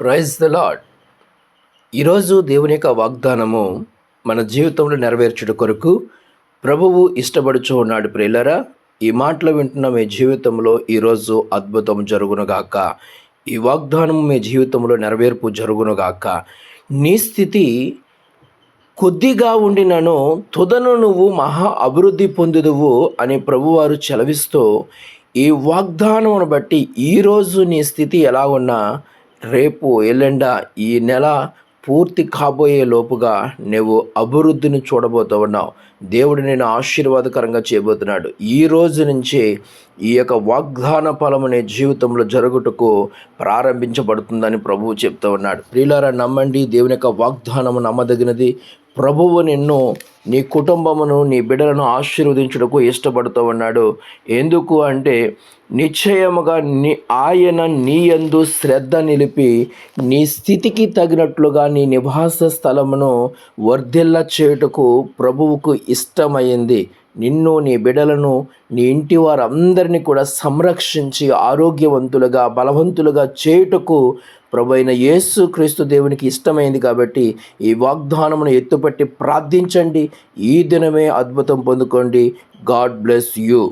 Praise the lord ఈరోజు దేవుని యొక్క వాగ్దానము మన జీవితంలో నెరవేర్చుట కొరకు ప్రభువు ఇష్టపడుచు ఉన్నాడు ప్రియులరా. ఈ మాటలు వింటున్న మీ జీవితంలో ఈరోజు అద్భుతం జరుగునుగాక. ఈ వాగ్దానం మీ జీవితంలో నెరవేర్పు జరుగునుగాక. నీ స్థితి కొద్దిగా ఉండినను తుదను నువ్వు మహా అభివృద్ధి పొందుదువు అని ప్రభువారు చెలవిస్తూ ఈ వాగ్దానమును బట్టి ఈరోజు నీ స్థితి ఎలా ఉన్నా రేపు ఎల్లుండా ఈ నెల పూర్తి కాబోయే లోపుగా నువ్వు అభివృద్ధిని చూడబోతూ ఉన్నావు దేవుడు నేను ఆశీర్వాదకరంగా చేయబోతున్నాడు. ఈ రోజు నుంచే ఈ యొక్క వాగ్దాన ఫలము నీ జీవితంలో జరుగుటకు ప్రారంభించబడుతుందని ప్రభువు చెప్తూ ఉన్నాడు. ప్రియులారా నమ్మండి దేవుని యొక్క వాగ్దానము నమ్మదగినది. ప్రభువు నిన్ను నీ కుటుంబమును నీ బిడ్డలను ఆశీర్వదించుటకు ఇష్టపడుతూ ఉన్నాడు ఎందుకు అంటే నిశ్చయముగా నీ ఆయన నీ యందు శ్రద్ధ నిలిపి నీ స్థితికి తగినట్లుగా నీ నివాస స్థలమును వర్ధిల్ల చేయుటకు ప్రభువుకు ఇష్టమైంది. నిన్ను నీ బిడలను నీ ఇంటి వారందరినీ కూడా సంరక్షించి ఆరోగ్యవంతులుగా బలవంతులుగా చేయుటకు ప్రభు యేసు క్రీస్తు దేవునికి ఇష్టమైంది కాబట్టి ఈ వాగ్దానమును ఎత్తుపట్టి ప్రార్థించండి. ఈ దినమే అద్భుతం పొందుకోండి. God bless you.